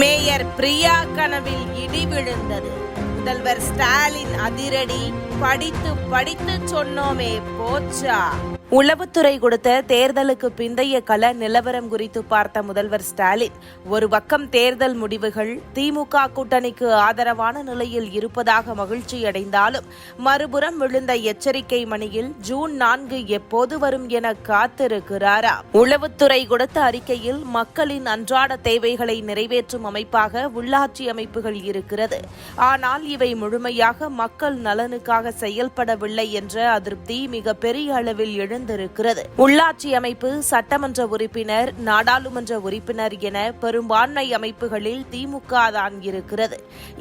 Mayor Priya கனவில் இடி விழுந்தது. முதல்வர் ஸ்டாலின் அதிரடி. படித்து படித்து சொன்னோமே போச்சா? உளவுத்துறை கொடுத்த தேர்தலுக்கு பிந்தைய கள நிலவரம் குறித்து பார்த்த முதல்வர் ஸ்டாலின் ஒரு பக்கம் தேர்தல் முடிவுகள் திமுக கூட்டணிக்கு ஆதரவான நிலையில் இருப்பதாக மகிழ்ச்சி அடைந்தாலும் மறுபுறம் விழுந்த எச்சரிக்கை மணியில் ஜூன் நான்கு எப்போது வரும் என காத்திருக்கிறாரா? உளவுத்துறை கொடுத்த அறிக்கையில் மக்களின் அன்றாட தேவைகளை நிறைவேற்றும் அமைப்பாக உள்ளாட்சி அமைப்புகள் இருக்கிறது. ஆனால் இவை முழுமையாக மக்கள் நலனுக்காக செயல்படவில்லை என்ற அதிருப்தி மிக பெரிய அளவில் எழுந்திருக்கிறது உள்ளாட்சி அமைப்பு சட்டமன்ற உறுப்பினர் நாடாளுமன்ற உறுப்பினர் என பெரும்பான்மை அமைப்புகளில் திமுக தான் இருக்கிறது.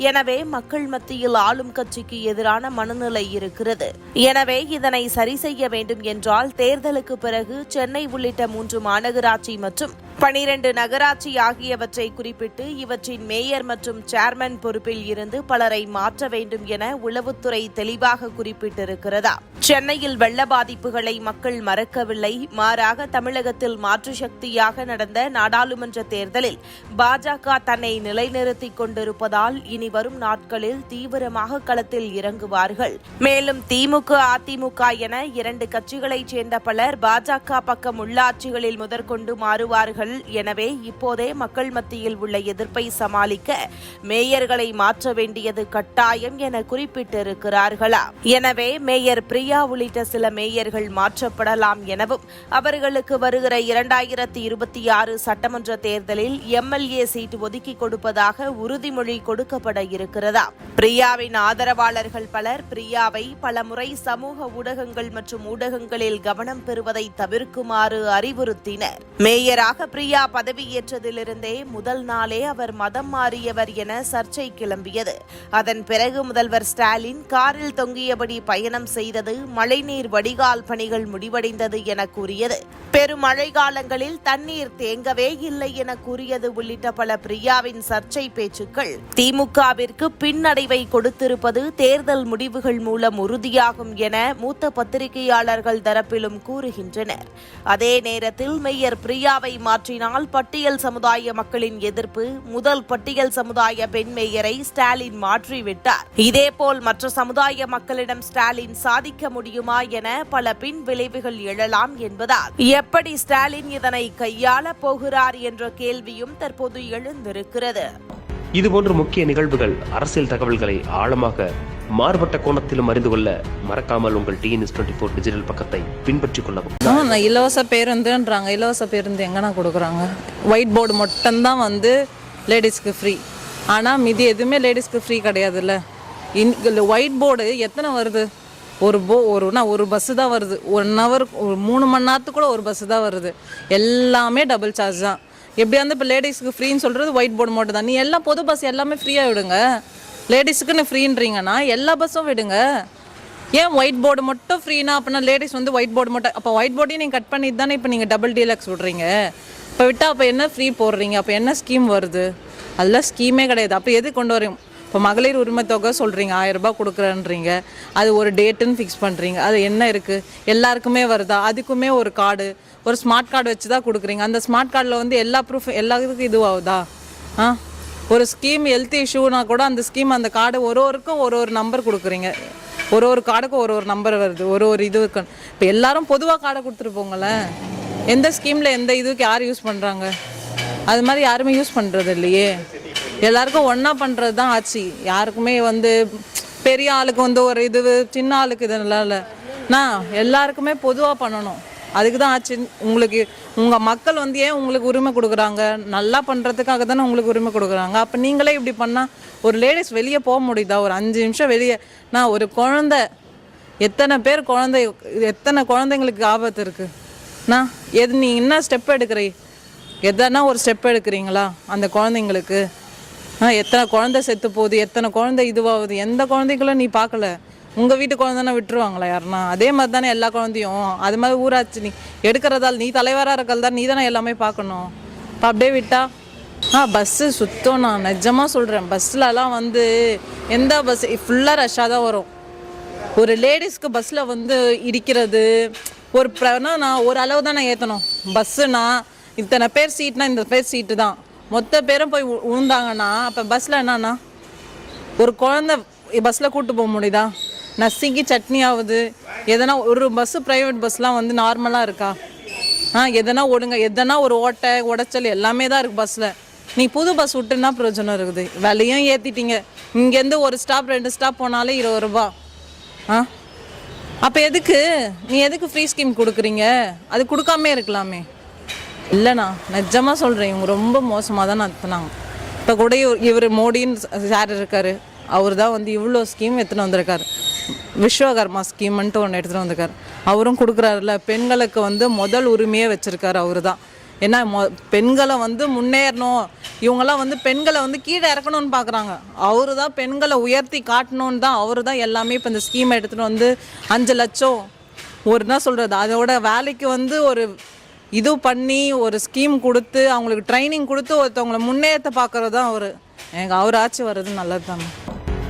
எனவே மக்கள் மத்தியில் ஆளும் கட்சிக்கு எதிரான மனநிலை இருக்கிறது. எனவே இதனை சரி செய்ய வேண்டும் என்றால் தேர்தலுக்கு பிறகு சென்னை உள்ளிட்ட மூன்று மாநகராட்சி மற்றும் பனிரெண்டு நகராட்சி ஆகியவற்றை குறிப்பிட்டு இவற்றின் மேயர் மற்றும் சேர்மன் பொறுப்பில் இருந்து பலரை மாற்ற வேண்டும் என உளவுத்துறை தெளிவாக குறிப்பிட்டிருக்கிறதா. சென்னையில் வெள்ள பாதிப்புகளை மக்கள் மறக்கவில்லை. மாறாக தமிழகத்தில் மாற்று சக்தியாக நடந்த நாடாளுமன்ற தேர்தலில் பாஜக தன்னை நிலைநிறுத்திக் கொண்டிருப்பதால் இனி வரும் நாட்களில் தீவிரமாக களத்தில் இறங்குவார்கள். மேலும் திமுக அதிமுக என இரண்டு கட்சிகளைச் சேர்ந்த பலர் பாஜக பக்கம் உள்ளாட்சிகளில் முதற்கொண்டு மாறுவார்கள் எனவே இப்போதே மக்கள் மத்தியில் உள்ள எதிர்ப்பை சமாளிக்க மேயர்களை மாற்ற வேண்டியது கட்டாயம் என குறிப்பிட்டிருக்கிறார்களா? எனவே மேயர் பிரியா உள்ளிட்ட சில மேயர்கள் மாற்றப்படலாம் எனவும் அவர்களுக்கு வருகிற இரண்டாயிரத்தி இருபத்தி ஆறு சட்டமன்ற தேர்தலில் எம்எல்ஏ சீட் ஒதுக்கி கொடுப்பதாக உறுதிமொழி கொடுக்கப்பட இருக்கிறதா? பிரியாவின் ஆதரவாளர்கள் பலர் பிரியாவை பலமுறை சமூக ஊடகங்கள் மற்றும் ஊடகங்களில் கவனம் பெறுவதை தவிர்க்குமாறு அறிவுறுத்தினர். மேயராக பிரியா பதவியேற்றதிலிருந்தே முதல் நாளே அவர் மதம் மாறியவர் என சர்ச்சை கிளம்பியது. அதன் பிறகு முதல்வர் ஸ்டாலின் காரில் தொங்கியபடி பயணம் செய்தது மழைநீர் வடிகால் பணிகள் முடிவடைந்தது என கூறியது. பெருமழை காலங்களில் தண்ணீர் தேங்கவே இல்லை என கூறியது உள்ளிட்ட பல பிரியாவின் சர்ச்சை பேச்சுக்கள். திமுகவிற்கு பின்னடைவை கொடுத்திருப்பது தேர்தல் முடிவுகள் மூலம் உறுதியாகும் என மூத்த பத்திரிகையாளர்கள் தரப்பிலும் கூறுகின்றனர். அதே நேரத்தில் மேயர் பிரியாவை மாற்றினால் பட்டியல் சமுதாய மக்களின் எதிர்ப்பு முதல் பட்டியல் சமுதாய பெண் மேயரை ஸ்டாலின் மாற்றிவிட்டார். இதேபோல் மற்ற சமுதாய மக்களிடம் ஸ்டாலின் சாதிக்க முடியுமா என பல பின் விளைவுகள் எழலாம் என்பதால் எப்படி ஸ்டாலின் இதனை கையாள போகிறார் என்ற கேள்வியும் தற்போது எழுந்திருக்கிறது. இதுபோன்ற முக்கிய நிகழ்வுகள் அரசியல் தகவல்களை ஆழமாக மாறுபட்ட கோணத்திலும் அறிந்து கொள்ள மறக்காமல் உங்கள் டிஎன்எஸ் டுவெண்ட்டி ஃபோர் டிஜிட்டல் பக்கத்தை பின்பற்றிக் கொள்ளவும். இலவச பேருந்துன்றாங்க. இலவச பேருந்து எங்கன்னா கொடுக்குறாங்க? ஒயிட் போர்டு மட்டும்தான் வந்து லேடிஸ்க்கு ஃப்ரீ ஆனால் மீதி எதுவுமே லேடிஸ்க்கு ஃப்ரீ கிடையாதுல்ல. இன் ஒயிட் போர்டு எத்தனை வருது? ஒரு போ ஒருனா ஒரு பஸ்ஸு தான் வருது. ஒன் ஹவர் ஒரு மூணு மணி நேரத்துக்குள்ள ஒரு பஸ்ஸு தான் வருது. எல்லாமே டபுள் சார்ஜ் தான். எப்படியா வந்து இப்போ லேடிஸ்க்கு ஃப்ரீன்னு சொல்கிறது ஒயிட் போர்டு மட்டும் தான் நீ எல்லாம் பொது பஸ் எல்லாமே ஃப்ரீயாக விடுங்க. லேடிஸுக்குன்னு ஃப்ரீன்றீங்கன்னா எல்லா பஸ்ஸும் விடுங்க. ஏன் ஒயிட் போர்டு மட்டும் ஃப்ரீனா அப்படின்னா லேடிஸ் வந்து ஒயிட் போர்டு மட்டும் அப்போ ஒயிட் போர்டையும் நீங்கள் கட் பண்ணிட்டு தானே இப்போ நீங்கள் டபுள் டீலக்ஸ் விட்றீங்க. இப்போ விட்டால் அப்போ என்ன ஃப்ரீ போடுறீங்க? அப்போ என்ன ஸ்கீம் வருது? அதெல்லாம் ஸ்கீமே கிடையாது. அப்போ எது கொண்டு வரீங்க இப்போ மகளிர் உரிமை தொகை சொல்கிறீங்க ஆயிரம் ரூபாய் கொடுக்குறேன்றீங்க. அது ஒரு டேட்டுன்னு ஃபிக்ஸ் பண்ணுறீங்க அது என்ன இருக்குது எல்லாருக்குமே வருதா? அதுக்குமே ஒரு கார்டு ஒரு ஸ்மார்ட் கார்டு வச்சு தான் கொடுக்குறீங்க. அந்த ஸ்மார்ட் கார்டில் வந்து எல்லா ப்ரூஃப் எல்லாத்துக்கும் இதுவாகுதா? ஆ? ஒரு ஸ்கீம் ஹெல்த் இஷ்யூனா கூட அந்த ஸ்கீம் அந்த கார்டு ஒரு ஒருக்கும் ஒரு ஒரு நம்பர் கொடுக்குறீங்க. ஒரு ஒரு கார்டுக்கும் ஒரு ஒரு நம்பர் வருது. ஒரு ஒரு இது இருக்கு இப்போ எல்லாரும் பொதுவாக கார்டை கொடுத்துட்டு போங்களேன். எந்த ஸ்கீமில் எந்த இதுக்கு யார் யூஸ் பண்ணுறாங்க அது மாதிரி யாருமே யூஸ் பண்ணுறது இல்லையே. எல்லாருக்கும் ஒன்றா பண்ணுறது தான் ஆச்சு. யாருக்குமே வந்து பெரிய ஆளுக்கு வந்து ஒரு இது சின்ன ஆளுக்கு இதெல்லாம் இல்லை. நான் எல்லாருக்குமே பொதுவாக பண்ணணும். அதுக்கு தான் ஆச்சு. உங்களுக்கு உங்கள் மக்கள் வந்து ஏன் உங்களுக்கு உரிமை கொடுக்குறாங்க? நல்லா பண்ணுறதுக்காக தானே உங்களுக்கு உரிமை கொடுக்குறாங்க. அப்போ நீங்களே இப்படி பண்ணால் ஒரு லேடிஸ் வெளியே போக முடியுதா? ஒரு அஞ்சு நிமிஷம் வெளியே. நான் ஒரு குழந்த. எத்தனை பேர் குழந்தை எத்தனை குழந்தைங்களுக்கு ஆபத்து இருக்குது நான் எது நீ என்ன ஸ்டெப் எடுக்கிறீ? எதனா ஒரு ஸ்டெப் எடுக்கிறீங்களா அந்த குழந்தைங்களுக்கு? ஆ எத்தனை குழந்தை செத்து போகுது? எத்தனை குழந்தை இதுவாகுது? எந்த குழந்தைங்களும் நீ பார்க்கல. உங்கள் வீட்டு குழந்தைனா விட்டுருவாங்களா யாருன்னா? அதே மாதிரி தானே எல்லா குழந்தையும். அது மாதிரி ஊராட்சி நீ எடுக்கிறதால் நீ தலைவராக இருக்கிறதா நீ தானே எல்லாமே பார்க்கணும். இப்போ அப்படியே விட்டா? ஆ பஸ்ஸு சுத்தம் நான் நிஜமாக சொல்கிறேன் பஸ்லலாம் வந்து எந்த பஸ் ஃபுல்லாக ரஷ்ஷாக தான் வரும். ஒரு லேடிஸ்க்கு பஸ்ஸில் வந்து இடிக்கிறது ஒரு நான் ஒரு அளவு தான் நான் ஏற்றணும் பஸ்ஸுனா இத்தனை பேர் சீட்னா இந்த பேர் சீட்டு தான். மொத்த பேரும் போய் உ- உழுந்தாங்கன்னா அப்போ பஸ்ஸில் என்னன்னா ஒரு குழந்தை பஸ்ஸில் கூப்பிட்டு போக முடியுதா? நசிங்கி சட்னி ஆகுது எதனா ஒரு பஸ்ஸு ப்ரைவேட் பஸ்லாம் வந்து நார்மலாக இருக்கா? ஆ எதனா ஒடுங்க எதனா ஒரு ஓட்டை உடைச்சல் எல்லாமே தான் இருக்குது பஸ்ஸில் நீ புது பஸ் விட்டுன்னா பிரயோஜனம் இருக்குது. விலையும் ஏற்றிட்டீங்க இங்கேருந்து ஒரு ஸ்டாப் ரெண்டு ஸ்டாப் போனாலே இருபது ரூபா. ஆ? அப்போ எதுக்கு? நீ எதுக்கு ஃப்ரீ ஸ்கீம் கொடுக்குறீங்க? அது கொடுக்காமே இருக்கலாமே. இல்லைண்ணா நிஜமாக சொல்கிறேன் இவங்க ரொம்ப மோசமாக தான் நடத்துனாங்க. இப்போ கூட இவர் இவர் மோடின்னு சார் இருக்காரு. அவர் தான் வந்து இவ்வளோ ஸ்கீம் எடுத்துன்னு வந்திருக்காரு. விஸ்வகர்மா ஸ்கீம்ன்ட்டு ஒன்று எடுத்துகிட்டு வந்திருக்காரு. அவரும் கொடுக்குறாருல பெண்களுக்கு வந்து முதல் உரிமையே வச்சுருக்காரு அவர் தான் ஏன்னா மொ பெண்களை வந்து முன்னேறணும். இவங்கெல்லாம் வந்து பெண்களை வந்து கீழே இறக்கணும்னு பார்க்குறாங்க அவர் தான் பெண்களை உயர்த்தி காட்டணும்னு தான் அவர் தான் எல்லாமே இப்போ இந்த ஸ்கீமை எடுத்துகிட்டு வந்து அஞ்சு லட்சம் ஒரு என்ன சொல்கிறது அதோட வேலைக்கு வந்து ஒரு இது பண்ணி ஒரு ஸ்கீம் கொடுத்து அவங்களுக்கு ட்ரைனிங் கொடுத்து ஒருத்தவங்களை முன்னேற்ற பார்க்குறது தான் அவர். எங்கள் அவர் ஆட்சி வர்றது நல்லது தாங்க